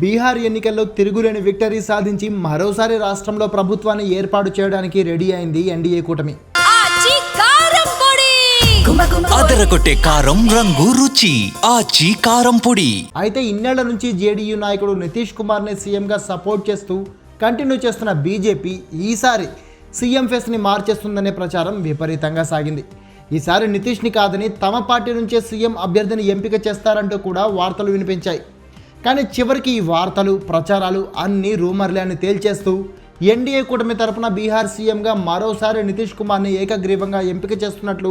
బీహార్ ఎన్నికల్లో తిరుగులేని విక్టరీ సాధించి మరోసారి రాష్ట్రంలో ప్రభుత్వాన్ని ఏర్పాటు చేయడానికి రెడీ అయింది ఎన్డీఏ కూటమి. అదరగొట్టే కారం రంగు రుచి ఆచి కారం పొడి. అయితే ఇన్నేళ్ళ నుంచి జేడీయూ నాయకుడు నితీష్ కుమార్ని సీఎంగా సపోర్ట్ చేస్తూ కంటిన్యూ చేస్తున్న బీజేపీ ఈసారి సీఎం ఫేస్ని మార్చేస్తుందనే ప్రచారం విపరీతంగా సాగింది. ఈసారి నితీష్ని కాదని తమ పార్టీ నుంచే సీఎం అభ్యర్థిని ఎంపిక చేస్తారంటూ కూడా వార్తలు వినిపించాయి. కానీ చివరికి ఈ వార్తలు ప్రచారాలు అన్నీ రూమర్లే అని తేల్చేస్తూ ఎన్డీఏ కూటమి తరపున బీహార్ సీఎంగా మరోసారి నితీష్ కుమార్ని ఏకగ్రీవంగా ఎంపిక చేస్తున్నట్లు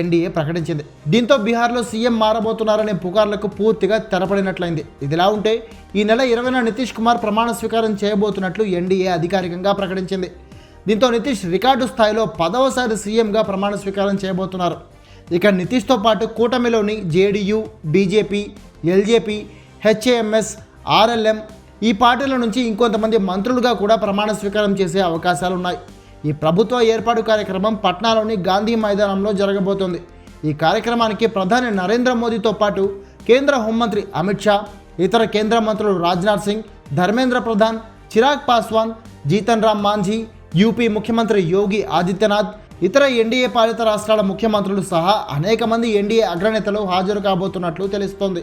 ఎన్డీఏ ప్రకటించింది. దీంతో బీహార్లో సీఎం మారబోతున్నారనే పుకార్లకు పూర్తిగా తెరపడినట్లయింది. ఇదిలా ఉంటే ఈ నెల ఇరవైన నితీష్ కుమార్ ప్రమాణ స్వీకారం చేయబోతున్నట్లు ఎన్డీఏ అధికారికంగా ప్రకటించింది. దీంతో నితీష్ రికార్డు స్థాయిలో పదవసారి సీఎంగా ప్రమాణ స్వీకారం చేయబోతున్నారు. ఇక నితీష్తో పాటు కూటమిలోని JDU BJP LJP HAMS RLM ఈ పార్టీల నుంచి ఇంకొంతమంది మంత్రులుగా కూడా ప్రమాణ స్వీకారం చేసే అవకాశాలు ఉన్నాయి ఈ ప్రభుత్వ ఏర్పాటు కార్యక్రమం పట్నాలోని గాంధీ మైదానంలో జరగబోతోంది. ఈ కార్యక్రమానికి ప్రధాని నరేంద్ర మోదీతో పాటు కేంద్ర హోంమంత్రి అమిత్ షా ఇతర కేంద్ర మంత్రులు రాజ్నాథ్ సింగ్ ధర్మేంద్ర ప్రధాన్ చిరాగ్ పాస్వాన్ జీతన్ రామ్ మాంఝీ యూపీ ముఖ్యమంత్రి యోగి ఆదిత్యనాథ్ ఇతర ఎన్డీఏ పాలిత రాష్ట్రాల ముఖ్యమంత్రులు సహా అనేక మంది ఎన్డీఏ అగ్రనేతలు హాజరు కాబోతున్నట్లు తెలుస్తోంది.